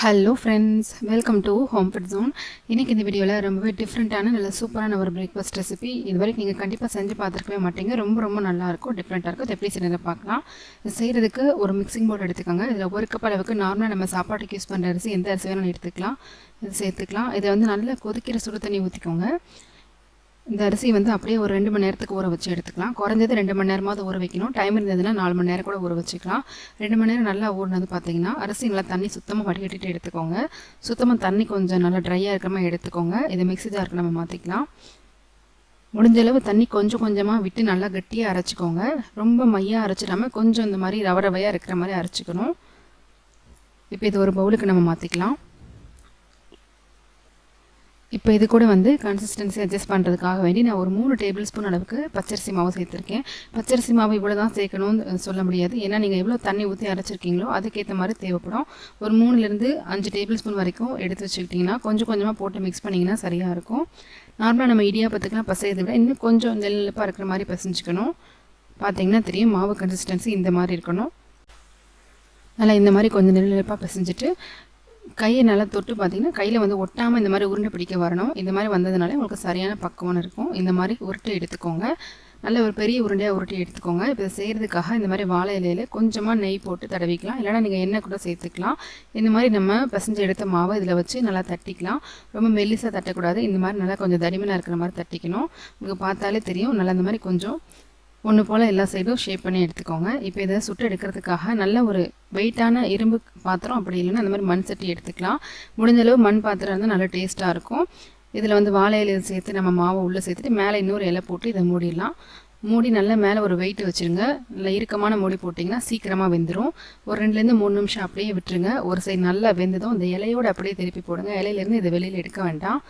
Hello friends welcome to home food zone இன்றைக்கி இந்த வீடியோவில் ரொம்பவே டிஃப்ரெண்ட்டான நல்ல சூப்பரான ஒரு பிரேக்ஃபாஸ்ட் ரெசிபி இது வரைக்கும் நீங்கள் கண்டிப்பாக செஞ்சு பார்த்துருக்கவே மாட்டீங்க. ரொம்ப ரொம்ப நல்லாயிருக்கும் டிஃப்ரெண்ட்டாக இருக்கும். எப்படி செய்யறதை பார்க்கலாம். இது செய்கிறதுக்கு ஒரு மிக்சிங் போர்டு எடுத்துக்கோங்க. இதில் ஒரு கப் அளவுக்கு நார்மலாக நம்ம சாப்பாட்டுக்கு யூஸ் பண்ணுற அரிசி எந்த அரிசி வேணாலும் எடுத்துக்கலாம். இது சேர்த்துக்கலாம். இதை வந்து நல்லா கொதிக்கிற சுடு தண்ணி ஊற்றிக்கோங்க இந்த அரிசி வந்து அப்படியே ஒரு ரெண்டு மணி நேரத்துக்கு ஊற வச்சு எடுத்துக்கலாம். குறைஞ்சது ரெண்டு மணி நேரமாவது ஊற வைக்கணும். டைம் இருந்ததுன்னா நாலு மணி நேரம் கூட ஊற வச்சுக்கலாம். ரெண்டு மணி நேரம் நல்லா ஊறினது பார்த்தீங்கன்னா அரிசி நல்லா தண்ணி சுத்தமாக வடிகட்டிட்டு எடுத்துக்கோங்க. சுத்தமாக தண்ணி கொஞ்சம் நல்லா ட்ரையாக இருக்கிற மாதிரி எடுத்துக்கோங்க. இதை மிக்சி ஜாருக்கு நம்ம மாற்றிக்கலாம் முடிஞ்ச அளவு தண்ணி கொஞ்சம் கொஞ்சமாக விட்டு நல்லா கட்டியாக அரைச்சிக்கோங்க. ரொம்ப மையாக அரைச்சிடாமல் கொஞ்சம் இந்த மாதிரி ரவ ரவையாக இருக்கிற மாதிரி அரைச்சிக்கணும். இப்போ இது ஒரு பவுலுக்கு நம்ம மாற்றிக்கலாம் இப்போ இது கூட வந்து கன்சிஸ்டன்சி அட்ஜஸ்ட் பண்ணுறதுக்காக வேண்டி நான் ஒரு மூணு டேபிள் ஸ்பூன் அளவுக்கு பச்சரிசி மாவு சேர்த்துருக்கேன். பச்சரிசி மாவு இவ்வளோ தான் சேர்க்கணும்னு சொல்ல முடியாது. ஏன்னா நீங்கள் எவ்வளோ தண்ணி ஊற்றி அரைச்சிருக்கீங்களோ அதுக்கேற்ற மாதிரி தேவைப்படும். ஒரு மூணுலேருந்து அஞ்சு டேபிள் ஸ்பூன் வரைக்கும் எடுத்து வச்சுக்கிட்டிங்கன்னா கொஞ்சம் கொஞ்சமாக போட்டு மிக்ஸ் பண்ணிங்கன்னா சரியாக இருக்கும். நார்மலாக நம்ம இடியாப்பத்துக்குலாம் பசையதை விட இன்னும் கொஞ்சம் நெல்லிப்பாக இருக்கிற மாதிரி பசைஞ்சிக்கணும். பார்த்தீங்கன்னா தெரியும் மாவு கன்சிஸ்டன்சி இந்த மாதிரி இருக்கணும். நல்லா இந்த மாதிரி கொஞ்சம் நெல்லிப்பாக பசைஞ்சிட்டு கையை நல்லா தொட்டு பார்த்தீங்கன்னா கையில் வந்து ஒட்டாமல் இந்த மாதிரி உருண்டை பிடிக்க வரணும். இந்த மாதிரி வந்ததுனால உங்களுக்கு சரியான பக்குவம் இருக்கும். இந்த மாதிரி உருட்டை எடுத்துக்கோங்க. நல்ல ஒரு பெரிய உருண்டையாக உருட்டி எடுத்துக்கோங்க. இப்போ செய்கிறதுக்காக இந்த மாதிரி வாழை இலையில் கொஞ்சமாக நெய் போட்டு தடவிக்கலாம். இல்லைனா நீங்கள் எண்ணெய் கூட சேர்த்துக்கலாம். இந்த மாதிரி நம்ம பசஞ்சு எடுத்த மாவை இதில் வச்சு நல்லா தட்டிக்கலாம். ரொம்ப மெல்லிசாக தட்டக்கூடாது. இந்த மாதிரி நல்லா கொஞ்சம் தடிமனாக இருக்கிற மாதிரி தட்டிக்கணும். உங்களுக்கு பார்த்தாலே தெரியும். நல்லா இந்த மாதிரி கொஞ்சம் ஒன்று போல் எல்லா சைடும் ஷேப் பண்ணி எடுத்துக்கோங்க. இப்போ இதை சுட்டு எடுக்கிறதுக்காக நல்ல ஒரு வெயிட்டான இரும்பு பாத்திரம் அப்படி இல்லைன்னா அந்த மாதிரி மண் சட்டி எடுத்துக்கலாம். முடிஞ்சளவு மண் பாத்திரம் இருந்தால் நல்லா டேஸ்ட்டாக இருக்கும். இதில் வந்து வாழை இலையில் சேர்த்து நம்ம மாவை உள்ளே சேர்த்துட்டு மேலே இன்னொரு இலை போட்டு இதை மூடிடலாம். மூடி நல்லா மேலே ஒரு வெயிட் வச்சுருங்க. நல்லா இறுக்கமான மூடி போட்டிங்கன்னா சீக்கிரமாக வெந்துடும் ஒரு ரெண்டுலேருந்து மூணு நிமிஷம் அப்படியே விட்டுருங்க. ஒரு சைடு நல்லா வெந்ததும் இந்த இலையோடு அப்படியே திருப்பி போடுங்க. இலையிலேருந்து இதை வெளியில் எடுக்க வேண்டாம்.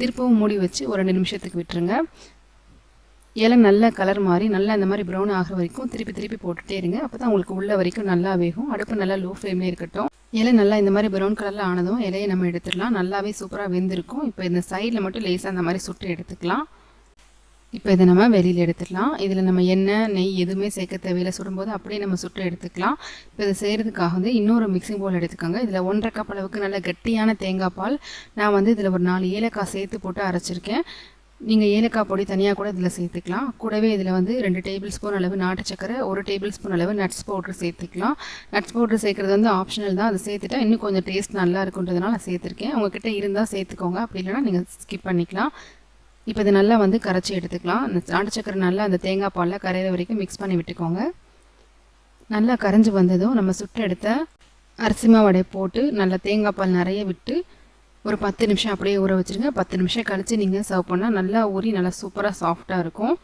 திருப்பவும் மூடி வச்சு ஒரு ரெண்டு நிமிஷத்துக்கு விட்டுருங்க. இலை நல்ல கலர் மாதிரி நல்லா இந்த மாதிரி ப்ரௌன் ஆகிற வரைக்கும் திருப்பி திருப்பி போட்டுகிட்டே இருங்க. அப்போ தான் உங்களுக்கு உள்ள வரைக்கும் நல்லா வேகும். அடுப்பு நல்லா லோ ஃப்ளேம்லேயே இருக்கட்டும். இலை நல்லா இந்த மாதிரி ப்ரௌன் கலரில் ஆனதும் இலையை நம்ம எடுத்துடலாம். நல்லாவே சூப்பராக வெந்திருக்கும். இப்போ இந்த சைடில் மட்டும் லேசாக அந்த மாதிரி சுட்டு எடுத்துக்கலாம். இப்போ இதை நம்ம வெளியில் எடுத்துடலாம். இதில் நம்ம எண்ணெய் நெய் எதுவுமே சேர்க்க தேவையில்லை. சுடும்போது அப்படியே நம்ம சுட்டு எடுத்துக்கலாம். இப்போ இதை செய்கிறதுக்காக வந்து இன்னொரு மிக்சிங் போல் எடுத்துக்கோங்க. இதில் ஒன்றரை கப் அளவுக்கு நல்ல கட்டியான தேங்காய் பால் நான் வந்து இதில் ஒரு நாலு ஏலக்காய் சேர்த்து போட்டு அரைச்சிருக்கேன். நீங்கள் ஏலக்காய் பொடி தனியாக கூட இதில் சேர்த்துக்கலாம். கூடவே இதில் வந்து ரெண்டு டேபிள் ஸ்பூன் அளவு நாட்டு சக்கரை ஒரு டேபிள் ஸ்பூன் அளவு நட்ஸ் பவுட்ரு சேர்த்துக்கலாம். நட்ஸ் பவுட்ரு சேர்க்குறது வந்து ஆப்ஷனல் தான். அதை சேர்த்துட்டா இன்னும் கொஞ்சம் டேஸ்ட் நல்லா இருக்குன்றதுனால நான் சேர்த்துருக்கேன். உங்ககிட்ட இருந்தால் சேர்த்துக்கோங்க. அப்படி இல்லைனா நீங்கள் ஸ்கிப் பண்ணிக்கலாம். இப்போ இது நல்லா வந்து கரைச்சி எடுத்துக்கலாம். அந்த நாட்டு சக்கரை நல்லா அந்த தேங்காய் பாலில் கரையிற வரைக்கும் மிக்ஸ் பண்ணி விட்டுக்கோங்க. நல்லா கரைஞ்சி வந்ததும் நம்ம சுட்டு எடுத்த அரிசி மாவடை போட்டு நல்லா தேங்காய் பால் நிறைய விட்டு ஒரு பத்து நிமிஷம் அப்படியே ஊற வச்சுருங்க. பத்து நிமிஷம் கழித்து நீங்கள் சர்வ் பண்ணால் நல்லா ஊறி நல்லா சூப்பராக சாஃப்டாக இருக்கும்.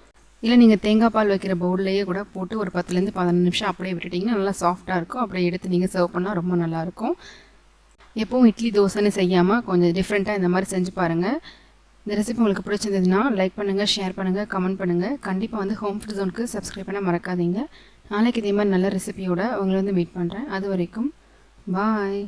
இல்லை நீங்கள் தேங்காய் பால் வைக்கிற பவுல்லையே கூட போட்டு ஒரு பத்துலேருந்து பதினஞ்சு நிமிஷம் அப்படியே விட்டுட்டிங்கன்னா நல்லா சாஃப்டாக இருக்கும். அப்படியே எடுத்து நீங்கள் சர்வ் பண்ணால் ரொம்ப நல்லாயிருக்கும் எப்போவும் இட்லி தோசைன்னு செய்யாமல் கொஞ்சம் டிஃப்ரெண்ட்டாக இந்த மாதிரி செஞ்சு பாருங்கள் இந்த ரெசிபி உங்களுக்கு பிடிச்சிருந்ததுன்னா லைக் பண்ணுங்கள் ஷேர் பண்ணுங்கள் கமெண்ட் பண்ணுங்கள் கண்டிப்பாக வந்து ஹோம் ஃபுட் ஜோனுக்கு சப்ஸ்கிரைப் பண்ண மறக்காதீங்க. நாளைக்கு இதே மாதிரி நல்ல ரெசிபியோட உங்களை வந்து மீட் பண்ணுறேன் அது வரைக்கும் பாய்